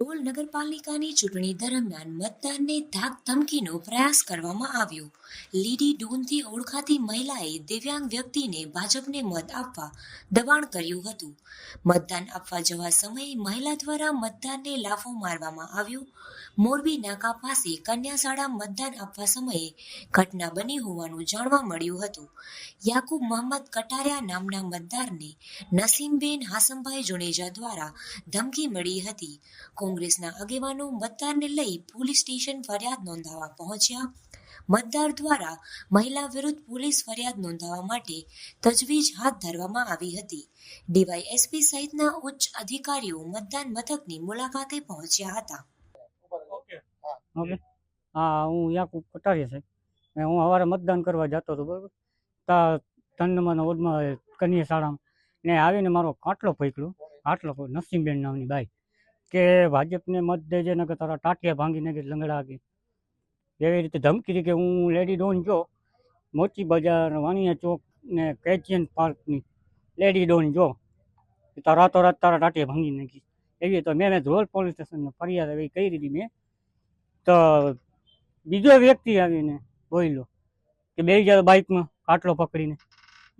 ડોલ નગરપાલિકાની ચૂંટણી દરમિયાન મતદારને ધાક ધમકીનો પ્રયાસ કરવામાં આવ્યો. લીડી ડોનથી ઓળખાતી મહિલાએ દિવ્યાંગ વ્યક્તિને ભાજપને મત આપવા દબાણ કર્યું હતું. મતદાન આપવા જવા સમયે મહિલા દ્વારા મતદારને લાફો મારવામાં આવ્યો. મોરબી નાકા પાસે કન્યાશાળા મતદાન આપવા સમયે ઘટના બની હોવાનું જાણવા મળ્યું હતું. યાકુબ મોહમ્મદ કટારિયા નામના મતદારને નસીમબેન હાસમભાઈ જુનેજા દ્વારા ધમકી મળી હતી. કોંગ્રેસના આગેવાનો મતદારને લઈ પોલીસ સ્ટેશન ફરિયાદ નોંધાવવા પહોંચ્યા. મતદાર દ્વારા મહિલા વિરુદ્ધ પોલીસ ફરિયાદ નોંધાવવા માટે તજવીજ હાથ ધરવામાં આવી હતી. ડીવાયએસપી સહિતના ઉચ્ચ અધિકારીઓ મતદાન મથકની મુલાકાતે પહોંચ્યા હતા. હા હું યાકુબ કટારીયા છે હું સવારે મતદાન કરવા જતો હતો બરાબર? તા નંબરના વોર્ડમાં કન્યા શાળામાં. ને આવીને મારો કાટલો પૈકલો આટલો નસીમબેન નામની બાઈ. કે ભાજપને મત દેજે ને કે તારા ટાટિયા ભાંગીને કે લંગડા કે એવી રીતે ધમકી હતી કે હું લેડી ડોન જો, મોચી બજાર, વાણિયા ચોક ને કેચિયન પાર્કની લેડી ડોન જો તારા તારા રાતોરાત તારા ટાટિયા ભાંગી નાખી. એવી તો મેં ધ્રોલ પોલીસ સ્ટેશનને ફરિયાદ એવી કરી હતી મેં. તો બીજો વ્યક્તિ આવીને બોલ્યો કે બે હજાર બાઇકમાં કાટલો પકડીને.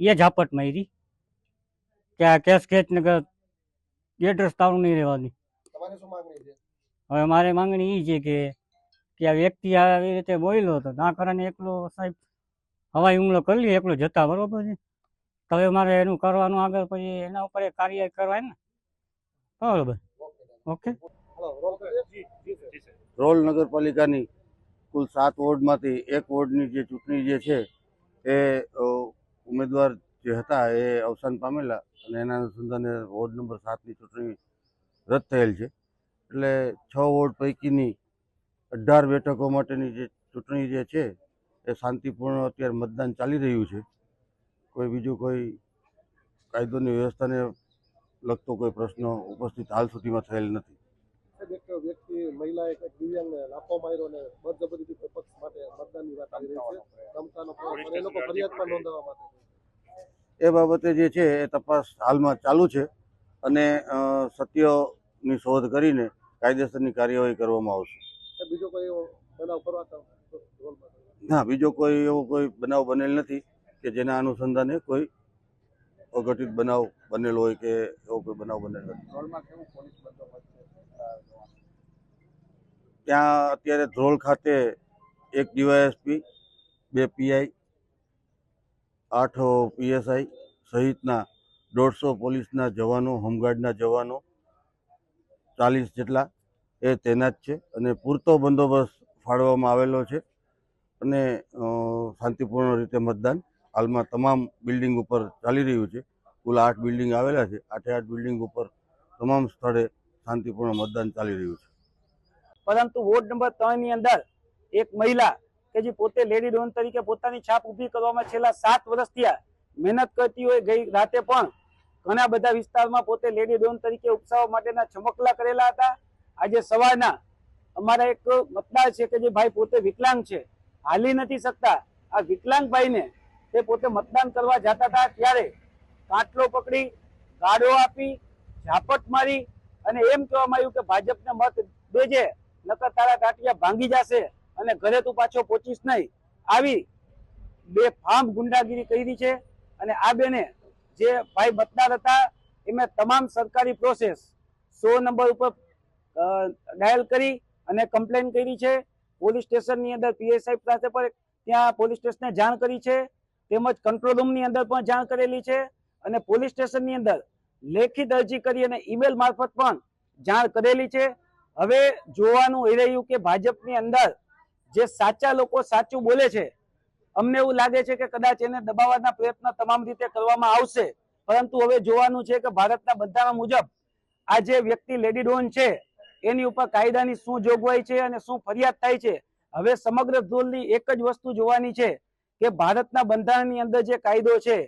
એ ઝાપટ મારી. કે આ કેસ કેચ ને કે એડ્રેસ તારું નહીં રહેવાની હવે મારે માંગણી એ છે કે કે આ વ્યક્તિ આવી રીતે બોલ્યો હતો ના કારણે એકલો સાહેબ હવાઈ હુમલો કરી લે, એકલો જતા, બરોબર છે? તો હવે મારે એનું કરવાનું આગળ પછી એના ઉપર કાર્ય કરવાય ને? બરોબર. ઓકે. રોલ નગરપાલિકાની કુલ સાત વોર્ડમાંથી એક વોર્ડની જે ચૂંટણી જે છે, એ ઉમેદવાર જે હતા એ અવસાન પામેલા અને એના અનુસંધાને વોર્ડ નંબર સાતની ચૂંટણી રદ થયેલ છે. એટલે છ વોર્ડ પૈકીની અઢાર બેઠકો માટેની જે ચૂંટણી જે છે એ શાંતિપૂર્ણ અત્યારે મતદાન ચાલી રહ્યું છે. કોઈ બીજું કોઈ કાયદોની વ્યવસ્થાને લગતો કોઈ પ્રશ્ન ઉપસ્થિત હાલ સુધીમાં થયેલ નથી. એ બાબતે જે છે એ તપાસ હાલમાં ચાલુ છે અને અ, સત્યની શોધ કરીને કાયદેસરની કાર્યવાહી કરવામાં આવશે. બીજો કોઈ એવો બનાવ કરવાતા ના બીજો કોઈ એવો કોઈ બનાવ બનેલ નથી કે જેના અનુસંધાને કોઈ અઘટિત બનાવ બનેલો હોય કે એવો કોઈ બનાવ બનેલ ત્યાં અત્યારે ધ્રોલ ખાતે એક ડીવાયએસપી બે પીઆઈ આઠ પીએસઆઈ સહિતના દોઢસો પોલીસના જવાનો હોમગાર્ડના જવાનો ચાલીસ જેટલા એ તૈનાત છે અને પૂરતો બંદોબસ્ત ફાળવવામાં આવેલો છે અને શાંતિપૂર્ણ રીતે મતદાન હાલમાં તમામ બિલ્ડિંગ ઉપર ચાલી રહ્યું છે. કુલ આઠ બિલ્ડિંગ આવેલા છે. આઠે આઠ બિલ્ડિંગ ઉપર તમામ સ્થળે શાંતિપૂર્ણ મતદાન ચાલી રહ્યું છે. પરંતુ વોર્ડ નંબર ત્રણની અંદર એક મહિલા કે જે પોતે લેડી ડોન તરીકે પોતાની છાપ ઊભી કરવામાં છેલ્લા સાત વર્ષથી મહેનત કરતી હોય ગઈ રાતે પણ ઘણા બધા વિસ્તારમાં પોતે લેડી ડોન તરીકે ઉપસાવવા માટેના ચમકલા કરેલા હતા. આજે સવારના અમારા એક મતદાર છે કે જે ભાઈ પોતે વિકલાંગ છે. હાલી નથી શકતા. આ વિકલાંગ ભાઈને તે પોતે મતદાન કરવા જતા હતા ત્યારે કાટલો પકડી ગાડો આપી, ઝાપટ મારી અને એમ કહેવામાં આવ્યું કે ભાજપને મત દેજે, નકર તારા ગાંઠિયા ભાંગી જશે અને ઘરે તું પાછો પહોંચીશ નહીં. આવી બે ફામ ગુંડાગીરી કરી છે અને આ બેને જે ભાઈ મતદાર હતા, એમને તમામ સરકારી પ્રોસેસ સો નંબર ઉપર ડાયલ કરી અને કમ્પ્લેન કરી છે. પોલીસ સ્ટેશનની અંદર પીએસઆઈ સાથે પણ ત્યાં પોલીસ સ્ટેશને જાણ કરી છે. તેમજ કંટ્રોલ રૂમની અંદર પણ જાણ કરેલી છે. અને પોલીસ સ્ટેશનની અંદર લેખિત અરજી કરી અને ઈમેલ મારફત પણ જાણ કરેલી છે. હવે જોવાનું એ રહ્યું કે ભાજપની અંદર જે સાચા લોકો સાચું બોલે છે અમને એવું લાગે છે કે કદાચ એને દબાવવાના પ્રયત્ન તમામ રીતે કરવામાં આવશે. પરંતુ હવે જોવાનું છે કે ભારતના બંધારણ મુજબ આ જે વ્યક્તિ લેડી ડોન છે, એની ઉપર કાયદાની શું જોગવાઈ છે અને શું ફરિયાદ થાય છે, હવે સમગ્ર ધોલની એક જ વસ્તુ જોવાની છે કે ભારતના બંધારણની અંદર જે કાયદો છે,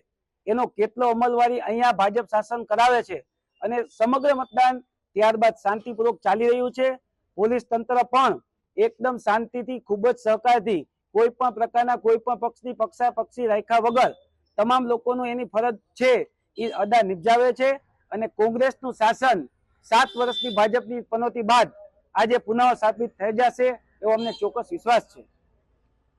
એનો કેટલો અમલવારી અહીંયા ભાજપ શાસન કરાવે છે અને સમગ્ર મતદાન ત્યારબાદ શાંતિપૂર્વક ચાલી રહ્યું છે. પોલીસ તંત્ર પણ એકદમ શાંતિથી ખૂબ જ સહકારથી કોઈ પણ પ્રકારના કોઈ પણ પક્ષની પક્ષા પક્ષી રાખ્યા વગર તમામ લોકોનું એની ફરજ છે એ અદા નિપજાવે છે અને કોંગ્રેસનું શાસન સાત વર્ષની ભાજપની પનોતી બાદ આજે પુનઃ સ્થાપિત થઈ જશે એવો અમને ચોક્કસ વિશ્વાસ છે.